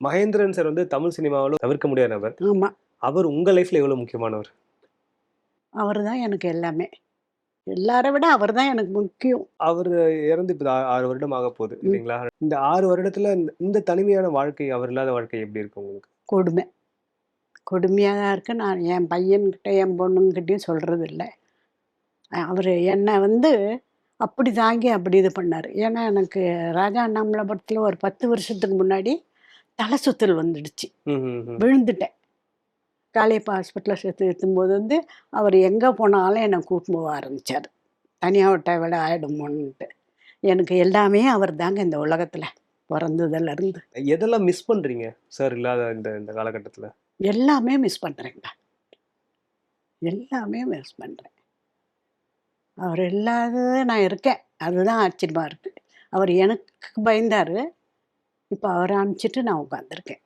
Mahendran sir வந்து தமிழ் சினிமாவில் தவிர்க்க முடியாத நபர். ஆமாம் அவர் உங்க லைஃப்ல எவ்வளவு முக்கியமானவர்? அவர் தான் எனக்கு எல்லாமே. எல்லாரை விட அவர் தான் எனக்கு முக்கியம். அவர் இறந்து இப்போ ஆறு வருடம் ஆக போகுது இல்லைங்களா? இந்த ஆறு வருடத்துல இந்த- இந்த தனிமையான வாழ்க்கை அவர் இல்லாத வாழ்க்கை எப்படி இருக்கு உங்களுக்கு? கொடுமை. கொடுமையாக தான் இருக்குது நான் என் பையன்கிட்ட என் பொண்ணுங்கிட்டையும் சொல்கிறது இல்லை அவர் என்னை வந்து அப்படி தாங்கி அப்படி இது பண்ணார். ஏன்னா எனக்கு ராஜா அண்ணாமலை படத்தில் ஒரு பத்து வருஷத்துக்கு முன்னாடி தலை சுத்தல் வந்துடுச்சு. விழுந்துட்டேன். காளியப்பா ஹாஸ்பிட்டலில் சேர்த்து ஏற்றும்போது வந்து அவர் எங்கே போனாலும் என்னை கூட்டின்னு போக ஆரம்பித்தார் தனியாக விட்டா விட ஆகிடுமோன்ட்டு எனக்கு எல்லாமே அவர் தாங்க இந்த உலகத்தில் பிறந்ததுலேருந்து எதெல்லாம் மிஸ் பண்றீங்க சார் இல்லாத இந்த இந்த காலகட்டத்துல? எல்லாமே மிஸ் பண்ணுறேங்க எல்லாமே மிஸ் பண்ணுறேன் அவர் இல்லாத நான் இருக்கேன். அதுதான் ஆச்சரியமாக இருக்குது அவர் எனக்கு பயந்தார். இப்போ அவரை அனுப்பிச்சிட்டு நான் உட்காந்துருக்கேன்